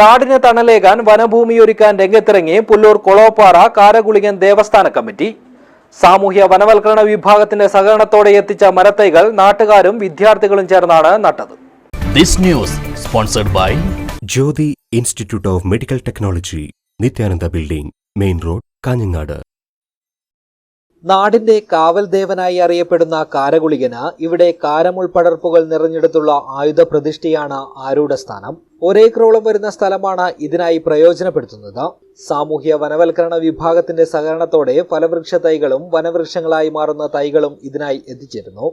നാടിന് തണലേകാൻ വനഭൂമിയൊരുക്കാൻ രംഗത്തിറങ്ങി പുല്ലൂർ കൊളോപ്പാറ കാരകുളികൻ ദേവസ്ഥാന കമ്മിറ്റി. സാമൂഹ്യ വനവൽക്കരണ വിഭാഗത്തിന്റെ സഹകരണത്തോടെ എത്തിച്ച മരത്തൈകൾ നാട്ടുകാരും വിദ്യാർത്ഥികളും ചേർന്നാണ് നട്ടത്. This news sponsored by Jyothi institute of medical technology Nithyananda building main road Kanhangad. നാടിന്റെ കാവൽ ദേവനായി അറിയപ്പെടുന്ന കാരകുളികന് ഇവിടെ കാരമുൾപ്പടർപ്പുകൾ നിറഞ്ഞെടുത്തുള്ള ആയുധ പ്രതിഷ്ഠയാണ് ആരൂഢസ്ഥാനം ഒരേക്കറോളം വരുന്ന സ്ഥലമാണ് ഇതിനായി പ്രയോജനപ്പെടുത്തുന്നത്. സാമൂഹ്യ വനവൽക്കരണ വിഭാഗത്തിന്റെ സഹകരണത്തോടെ ഫലവൃക്ഷ തൈകളും വനവൃക്ഷങ്ങളായി മാറുന്ന തൈകളും ഇതിനായി എത്തിച്ചേരുന്നു.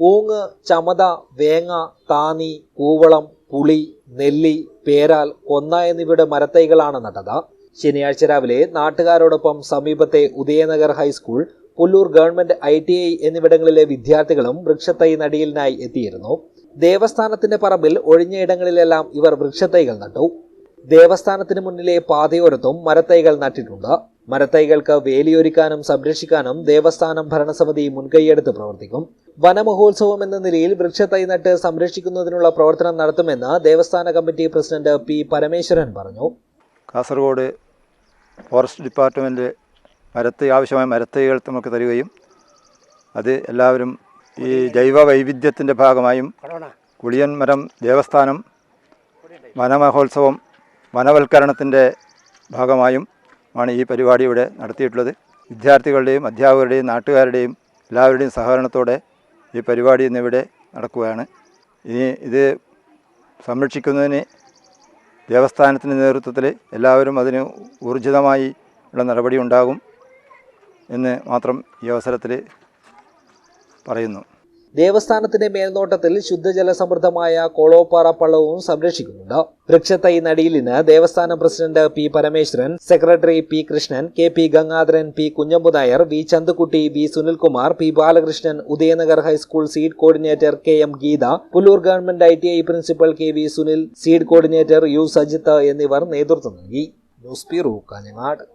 ഊങ്ങ് ചമത വേങ്ങ താനി കൂവളം പുളി നെല്ലി പേരാൽ കൊന്ന എന്നിവയുടെ മരത്തൈകളാണ് നട്ടത്. ശനിയാഴ്ച രാവിലെ നാട്ടുകാരോടൊപ്പം സമീപത്തെ Udayanagar high school Pullur government I T I എന്നിവിടങ്ങളിലെ വിദ്യാർത്ഥികളും വൃക്ഷത്തൈ നടിയിലിനായി എത്തിയിരുന്നു. ദേവസ്ഥാനത്തിന്റെ പറമ്പിൽ ഒഴിഞ്ഞ ഇടങ്ങളിലെല്ലാം ഇവർ വൃക്ഷത്തൈകൾ നട്ടു. ദേവസ്ഥാനത്തിന് മുന്നിലെ പാതയോരത്തും മരത്തൈകൾ നട്ടിട്ടുണ്ട്. മരത്തൈകൾക്ക് വേലിയൊരുക്കാനും സംരക്ഷിക്കാനും ദേവസ്ഥാനം ഭരണസമിതി മുൻകൈയെടുത്ത് പ്രവർത്തിക്കും. വനമഹോത്സവം എന്ന നിലയിൽ വൃക്ഷത്തൈ നട്ട് സംരക്ഷിക്കുന്നതിനുള്ള പ്രവർത്തനം നടത്തുമെന്ന് ദേവസ്ഥാന കമ്മിറ്റി പ്രസിഡന്റ് പി പരമേശ്വരൻ പറഞ്ഞു. കാസർഗോഡ് ഫോറസ്റ്റ് ഡിപ്പാർട്ട്മെന്റ് മരത്തൈ ആവശ്യമായ മരത്തൈകൾ നമുക്ക് തരികയും അത് എല്ലാവരും ഈ ജൈവ വൈവിധ്യത്തിന്റെ ഭാഗമായും കുളിയൻ മരം ദേവസ്ഥാനം വനമഹോത്സവം വനവൽക്കരണത്തിന്റെ ഭാഗമായും ആണ് ഈ പരിപാടി ഇവിടെ നടത്തിയിട്ടുള്ളത്. വിദ്യാർത്ഥികളുടെയും അധ്യാപകരുടെയും നാട്ടുകാരുടെയും എല്ലാവരുടെയും സഹകരണത്തോടെ ഈ പരിപാടി ഇന്നിവിടെ നടക്കുകയാണ്. ഇനി ഇത് സംരക്ഷിക്കുന്നതിന് ദേവസ്ഥാനത്തിന്റെ നേതൃത്വത്തിൽ എല്ലാവരും അതിന് ഊർജിതമായി ഉള്ള നടപടി ഉണ്ടാകും. എന്ന് മാത്രം ഈ അവസരത്തിൽ പറയുന്നു. ദേവസ്ഥാനത്തിന്റെ മേൽനോട്ടത്തിൽ ശുദ്ധജല സമൃദ്ധമായ കോളോപ്പാറ പള്ളവും സംരക്ഷിക്കുന്നുണ്ട്. വൃക്ഷത്തൈ നടിയിലിന് ദേവസ്ഥാന president P Parameswaran secretary P Krishnan K P Gangadharan P Kunhambu Nair V Chandukutty V Sunilkumar P Balakrishnan Udayanagar high school seed coordinator K M Geetha Pullur government I T I principal K V Sunil seed coordinator U Sajith എന്നിവർ നേതൃത്വം നൽകി. News bureau Kanhangad.